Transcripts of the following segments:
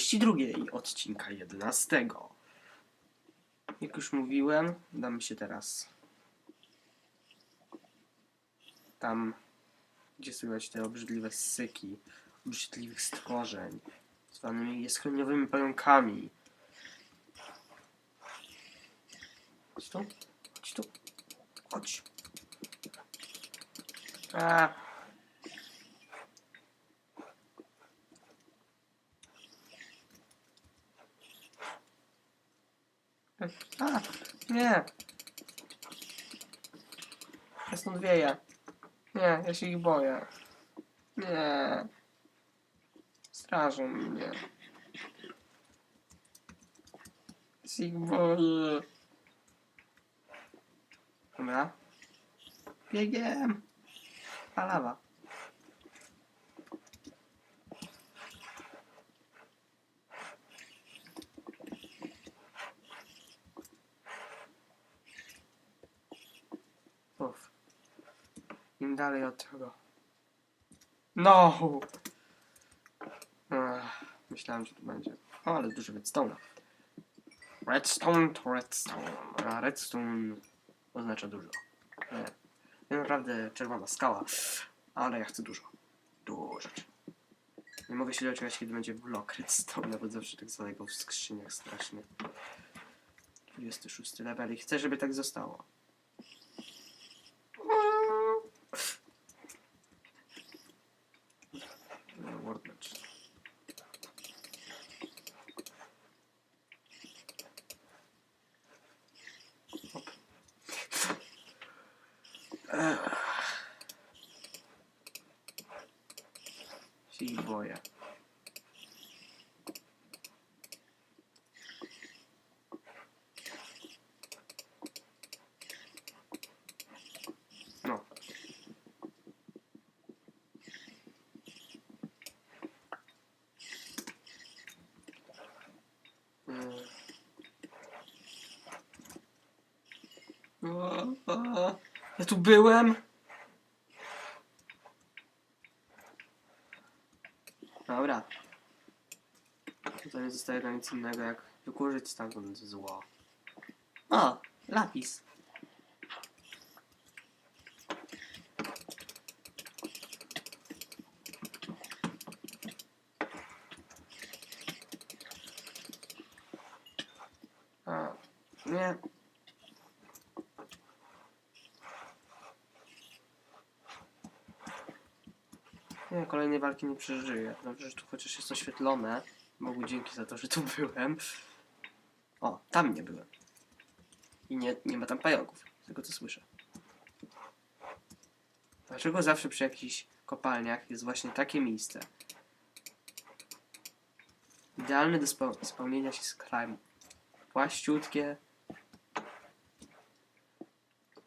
części drugiej odcinka 11. Jak już mówiłem, damy się teraz tam, gdzie słychać te obrzydliwe syki obrzydliwych stworzeń, zwanymi jaskroniowymi pająkami. Chodź tu, chodź tu, chodź. A. A, nie. Ja stąd wieję. Nie, ja się ich boję. Nie. Strażą mnie. Boję. Dobra. Biegiem. Palawa. Uf. Im dalej od tego. No! Ech, myślałem, że to będzie. O, ale dużo redstone'a. Redstone to redstone. A redstone oznacza dużo. Nie. Nie naprawdę czerwona skała, ale ja chcę dużo. Dużo. Nie mogę się doczekać, kiedy będzie blok redstone, bo zawsze tak zwanego w skrzyniach strasznie. 26 level i chcę, żeby tak zostało. No, Workbench. Hop. Ech. Się ich boję. No. Mm. O, o, Ja tu byłem. Dobra. Nie zostaje nic innego jak wykurzyć stamtąd zło. O, lapis. A, nie. Kolejnej walki nie przeżyję. Dobrze, że tu chociaż jest oświetlone. Bogu dzięki za to, że tu byłem. O, tam nie byłem. I nie, nie ma tam pająków, z tego co słyszę. Dlaczego zawsze przy jakichś kopalniach jest właśnie takie miejsce? Idealne do speł- spełnienia się kraju. Płaściutkie.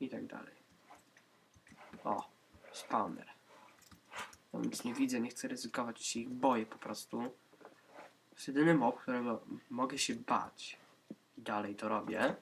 I tak dalej. O, spawner. Ja nic nie widzę, nie chcę ryzykować, się ich boję po prostu. To jest jedyny mob, którego mogę się bać. I dalej to robię.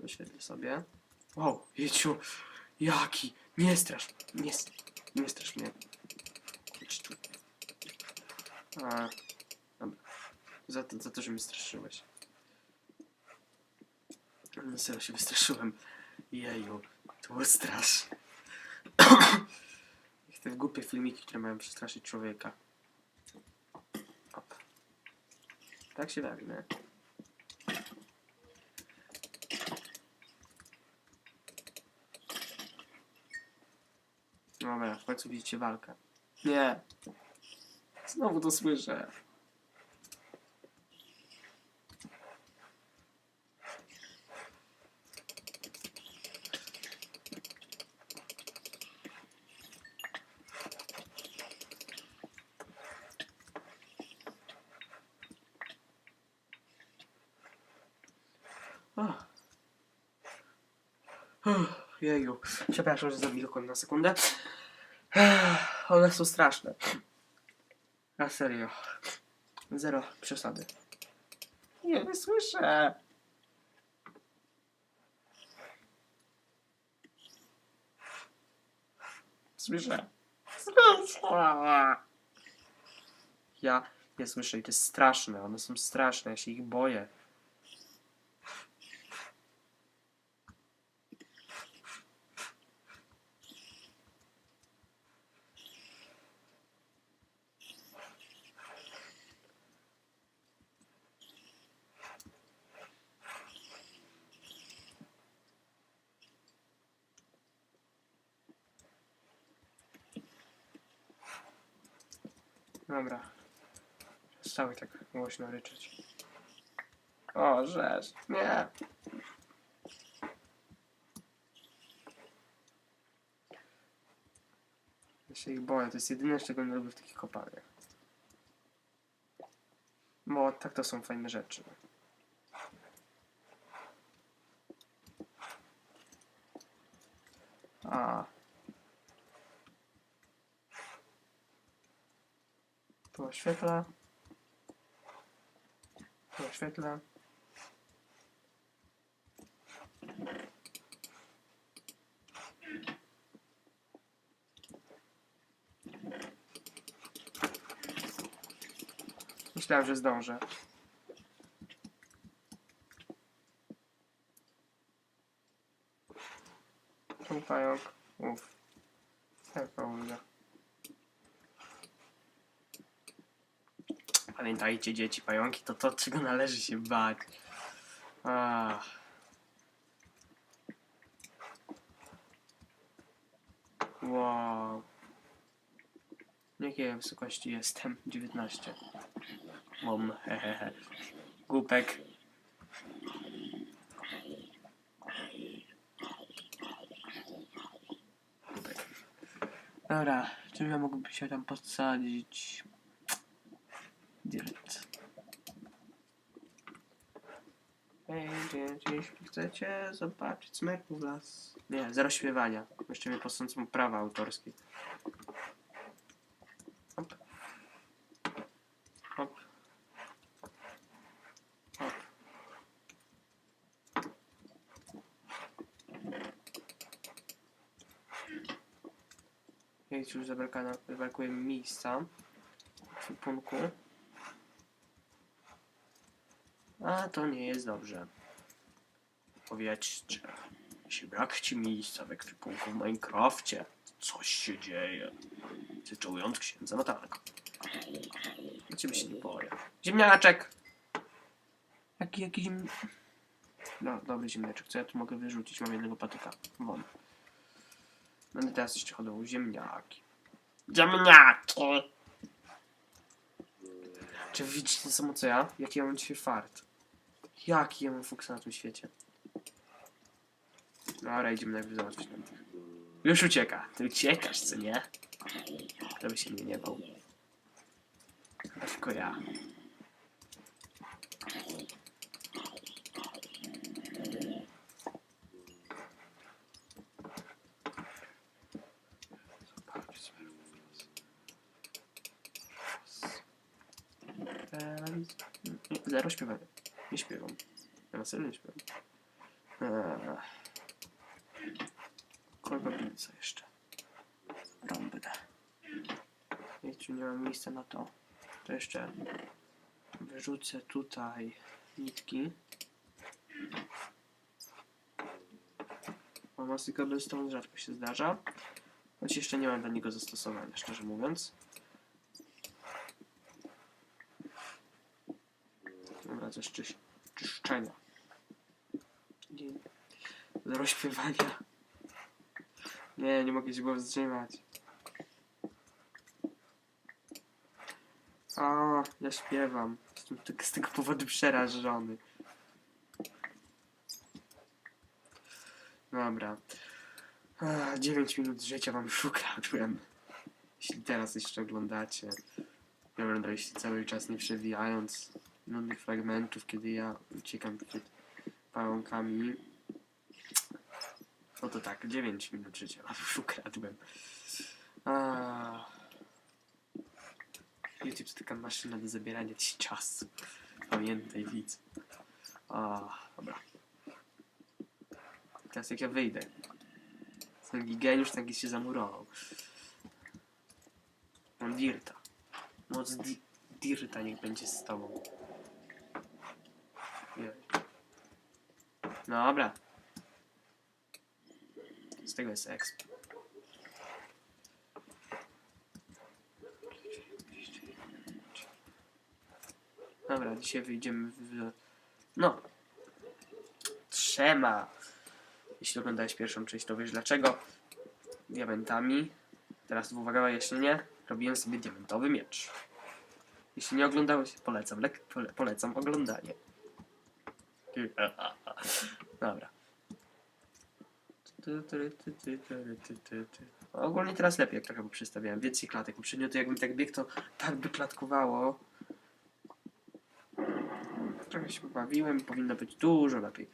Wyświetlę sobie. Wow, jeciu, jaki! Nie strasz, nie, nie strasz mnie. Chodź tu. A, dobra. Za to, za to, że mnie straszyłeś. No serio się wystraszyłem. Jeju, to było straszne. Te głupie filmiki, które mają przestraszyć człowieka. Op. Tak się weźmie. Dobra, w końcu widzicie walkę. Nie. Znowu to słyszę. Jeju, przepraszam, że zamilkłem na sekundę. One są straszne. Na serio. Zero przesady. Nie, nie słyszę. Słyszę. Słyszę. Ja Ja słyszę i to jest straszne, one są straszne, ja się ich boję. Dobra. Przestały tak głośno ryczeć. O, rzecz. Nie. Ja się ich boję. To jest jedyne, czego nie lubię w takich kopalniach. Bo tak to są fajne rzeczy. A. Tu oświetla. Tu oświetla. Myślałem, że zdążę. Tu pająk. Uff. Jaka ulga. Pamiętajcie, dzieci, pająki to to, czego należy się bać. Ach. Wow. Jakiej wysokości jestem? 19. Mom, hehehe. Głupek. Dobra, czym ja mógłbym się tam podsadzić? Dirt. Ej, jeśli chcecie zobaczyć smerku w las. Nie, zero śpiewania. Jeszcze mnie posądzą prawa autorskie. Już zabrakuje mi miejsca w ekwipunku. A to nie jest dobrze. Powiedzcie, jeśli brak ci miejsca w ekwipunku w Minecrafcie, coś się dzieje. Tytułując księdza Natalka. Ja ciebie się nie boję. Ziemniaczek! Jaki, jaki ziem... No, dobry ziemniaczek. Co ja tu mogę wyrzucić? Mam jednego patyka. Won. Będę teraz jeszcze hodował ziemniaki. Ziemniaki! Czy widzicie to samo co ja? Jaki ja mam dzisiaj fart? Jaki ja mam fuksa na tym świecie? Dobra, idziemy najpierw załatwić nam tych. Już ucieka. Ty uciekasz, co nie? To by się mnie nie bał. Chyba tylko ja. Zero śpiewania. Nie śpiewam. Ja na serio nie śpiewam. Eee. Kolbabinica jeszcze. Rąbnę. Jeśli nie mam miejsca na to, to jeszcze wyrzucę tutaj nitki. Bo masy cobblestone rzadko się zdarza. Choć jeszcze nie mam dla niego zastosowania, szczerze mówiąc. Coś czyś, czyszczenia. Nie- Zero śpiewania. Nie, nie mogę się go wstrzymać. A, ja śpiewam. Jestem z tego powodu przerażony. Dobra. A, 9 minut życia wam już ukradłem. Jeśli teraz jeszcze oglądacie. Nie oglądaliście cały czas nie przewijając nudnych fragmentów, kiedy ja uciekam przed pająkami. No to tak, 9 minut życia już ukradłem. A... YouTube to taka maszyna do zabierania ci czasu. Pamiętaj, widz. A, dobra. Teraz jak ja wyjdę. Ten geniusz taki się zamurował. Mam dirta. Moc di Dirta niech będzie z tobą. Nie. Dobra. Z tego jest exp. Dobra, dzisiaj wyjdziemy w... No. Trzema. Jeśli oglądałeś pierwszą część, to wiesz dlaczego. Diamentami. Teraz uwaga, wyjaśnienie. Robiłem sobie diamentowy miecz. Jeśli nie oglądałeś, polecam, polecam oglądanie. Dobra. Ogólnie teraz lepiej jak trochę przystawiałem. Więcej klatek. Poprzednio to jakbym tak biegł, to tak by klatkowało. Trochę się pobawiłem, powinno być dużo lepiej.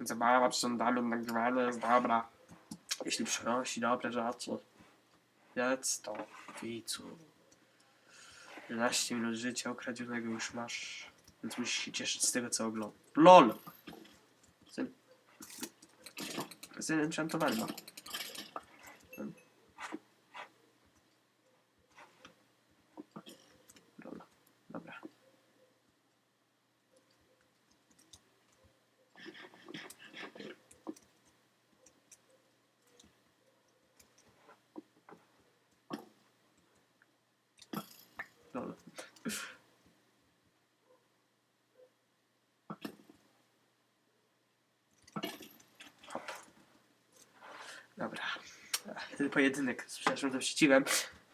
Zabawa przy sądami nagrywanie jest dobra. Jeśli przynosi dobre rzeczy. Jedz to, widzu. 11 minut życia ukradzionego już masz. Więc musisz się cieszyć z tego, co oglądasz. LOL! Jestem... Jestem enchantowany. no. LOL. Dobra. LOL. Hop. Dobra. Ten pojedynek, przepraszam, to wściciłem.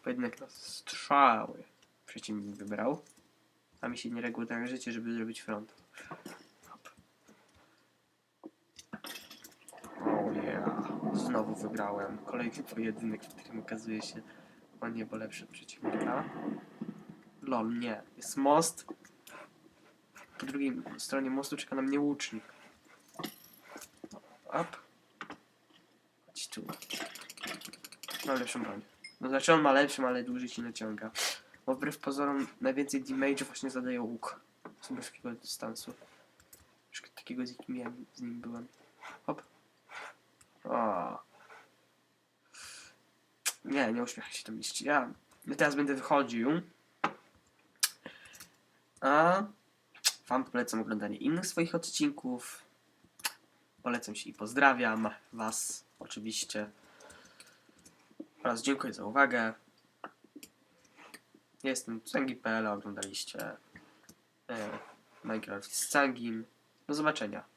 Pojedynek na strzały. Przeciwnik wybrał. A mi się nie tak życie, żeby zrobić front. Hop. Oh yeah. Znowu wybrałem. Kolejny pojedynek, w którym okazuje się o niebo lepszy przeciwnika. Lol, nie. Jest most. Po drugiej stronie mostu czeka na mnie łucznik. Up. Tu. Mam lepszą broń. No znaczy on ma lepszą, ale dłużej się naciąga. Bo wbrew pozorom najwięcej damage właśnie zadaje łuk. Z bliskiego dystansu. Już takiego z jakim ja z nim byłem. Hop. O. Nie, nie uśmiechaj się to mistrz. Ja ja teraz będę wychodził. A Wam polecam oglądanie innych swoich odcinków. Polecam się i pozdrawiam Was oczywiście. Oraz dziękuję za uwagę. Jestem Cangi.pl, oglądaliście e, Minecraft z Cangim. Do zobaczenia.